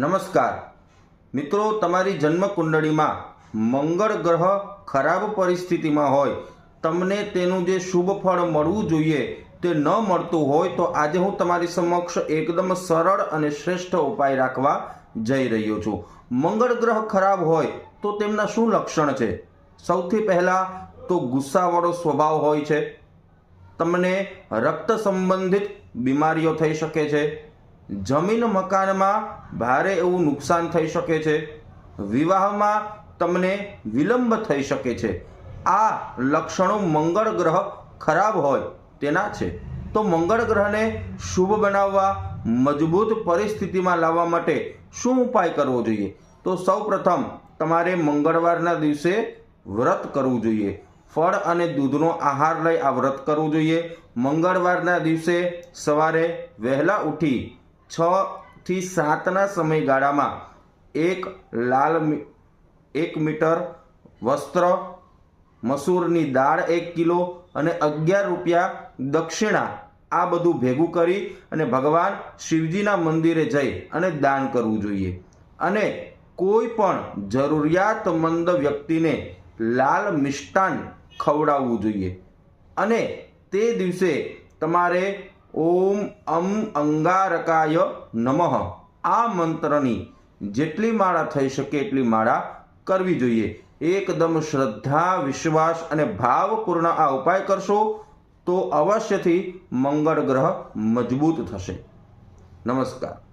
નમસ્કાર. મિત્રો, તમારી જન્મ કુંડળીમાં મંગળ ગ્રહ ખરાબ પરિસ્થિતિમાં હોય, તમને તેનું જે શુભ ફળ મળવું જોઈએ તે ન મળતું હોય તો આજે હું તમારી સમક્ષ એકદમ સરળ અને શ્રેષ્ઠ ઉપાય રાખવા જઈ રહ્યો છું. મંગળ ગ્રહ ખરાબ હોય તો તેમના શું લક્ષણ છે? સૌથી પહેલાં તો ગુસ્સાવાળો સ્વભાવ હોય છે. તમને રક્ત સંબંધિત બીમારીઓ થઈ શકે છે. જમીન મકાનમાં ભારે એવું નુકસાન થઈ શકે છે. વિવાહમાં તમને વિલંબ થઈ શકે છે. આ લક્ષણો મંગળ ગ્રહ ખરાબ હોય તેના છે. તો મંગળ ગ્રહને શુભ બનાવવા, મજબૂત પરિસ્થિતિમાં લાવવા માટે શું ઉપાય કરવો જોઈએ? તો સૌપ્રથમ તમારે મંગળવારના દિવસે વ્રત કરવું જોઈએ. ફળ અને દૂધનો આહાર લઈ આ વ્રત કરવું જોઈએ. મંગળવારના દિવસે સવારે વહેલા ઉઠી છ થી સાતના સમયગાળામાં એક લાલ એક મીટર વસ્ત્ર, મસૂરની દાળ એક કિલો અને અગિયાર રૂપિયા દક્ષિણા આ બધું ભેગું કરી અને ભગવાન શિવજીના મંદિરે જઈ અને દાન કરવું જોઈએ. અને કોઈ પણ જરૂરિયાતમંદ વ્યક્તિને લાલ મિષ્ટાન ખવડાવવું જોઈએ. અને તે દિવસે તમારે ઓમ અમ અંગારકાય નમઃ. આ મંત્રની જેટલી માળા થઈ શકે એટલી માળા કરવી જોઈએ. એકદમ શ્રદ્ધા, વિશ્વાસ અને ભાવપૂર્ણ આ ઉપાય કરશો તો અવશ્યથી મંગળ ગ્રહ મજબૂત થશે. નમસ્કાર.